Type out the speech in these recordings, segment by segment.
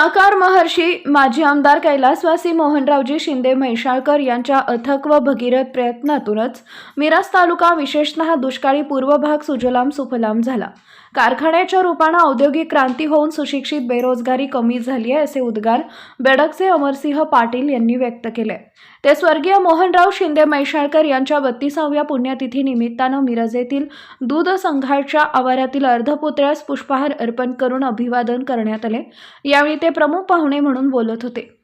वर्षी माजी आमदार कैलासवासी मोहनरावजी शिंदे म्हैसाळकर यांच्या अथक व भगीरथ प्रयत्नातूनच मिराज तालुका विशेषतः दुष्काळी पूर्व भाग सुजलाम सुफलाम झाला. कारखान्याच्या रूपानं औद्योगिक क्रांती होऊन सुशिक्षित बेरोजगारी कमी झाली आहे असे उद्गार बेडकचे अमरसिंह पाटील यांनी व्यक्त केले. ते स्वर्गीय मोहनराव शिंदे मैशाळकर यांच्या बत्तीसाव्या पुण्यतिथी निमित्तानं मिरज येथील दूध संघाच्या आवारातील अर्धपुतळ्यास पुष्पहार अर्पण करून अभिवादन करण्यात आले. यावेळी ते प्रमुख पाहुणे म्हणून बोलत होते.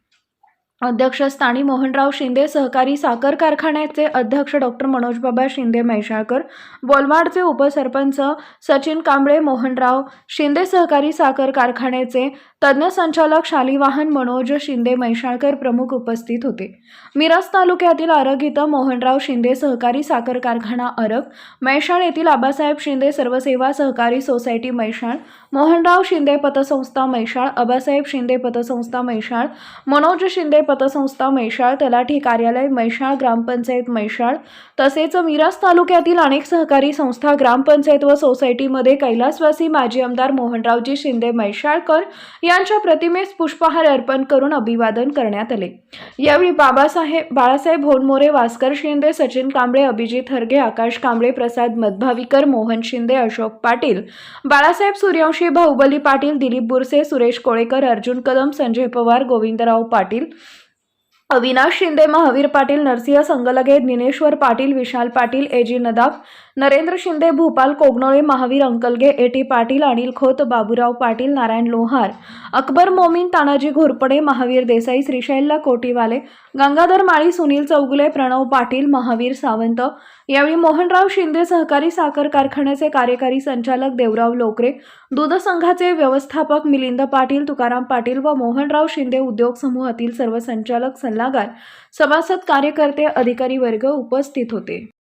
अध्यक्षस्थानी मोहनराव शिंदे सहकारी साखर कारखान्याचे अध्यक्ष डॉक्टर मनोजबाबा शिंदे मैशाळकर बोलवाडचे उपसरपंच सचिन कांबळे मोहनराव शिंदे सहकारी साखर कारखान्याचे तज्ज्ञ संचालक शालिवाहन मनोज शिंदे मैशाळकर प्रमुख उपस्थित होते. मिरज तालुक्यातील आरग इथं मोहनराव शिंदे सहकारी साखर कारखाना अरग मैशाळ येथील आबासाहेब शिंदे सर्वसेवा सहकारी सोसायटी मैशाळ मोहनराव शिंदे पतसंस्था मैशाळ आबासाहेब शिंदे पतसंस्था मैशाळ मनोज शिंदे पतसंस्था मैशाळ तलाठी कार्यालय मैशाळ ग्रामपंचायत मैशाळ. तसेच मिराज तालुक्यातील अनेक सहकारी संस्था ग्रामपंचायत व सोसायटीमध्ये कैलासवासी माजी आमदार मोहनरावजी शिंदे मैशाळकर यांच्या प्रतिमेस पुष्पहार अर्पण करून अभिवादन करण्यात आले. यावेळी Babasaheb Balasaheb Honmore Waskar Shinde Sachin Kamble Abhijit Harge Akash Kamble Prasad Madhbhavikar Mohan Shinde Ashok Patil Balasaheb Suryavanshi Bahubali Patil Dilip Burse Suresh Kolekar Arjun Kadam Sanjay Pawar Govindrao Patil Avinash Shinde Mahavir Patil Narsinh Sangalge Dnyaneshwar Patil Vishal Patil A G Nadaf Narendra Shinde Bhupal Kognole Mahavir Ankalge A T Patil Anil Khot Baburao Patil Narayan Lohar Akbar Momin Tanaji Ghorpade Mahavir Desai Shrishailya Kotiwale Gangadhar Mali Sunil Chougule Pranav Patil Mahavir Sawant यावेळी मोहनराव शिंदे सहकारी साखर कारखान्याचे कार्यकारी संचालक देवराव लोकरे दूध संघाचे व्यवस्थापक मिलिंद पाटील तुकाराम पाटील व मोहनराव शिंदे उद्योग समूहातील सर्व संचालक सल्लागार सभासद कार्यकर्ते अधिकारी वर्ग उपस्थित होते.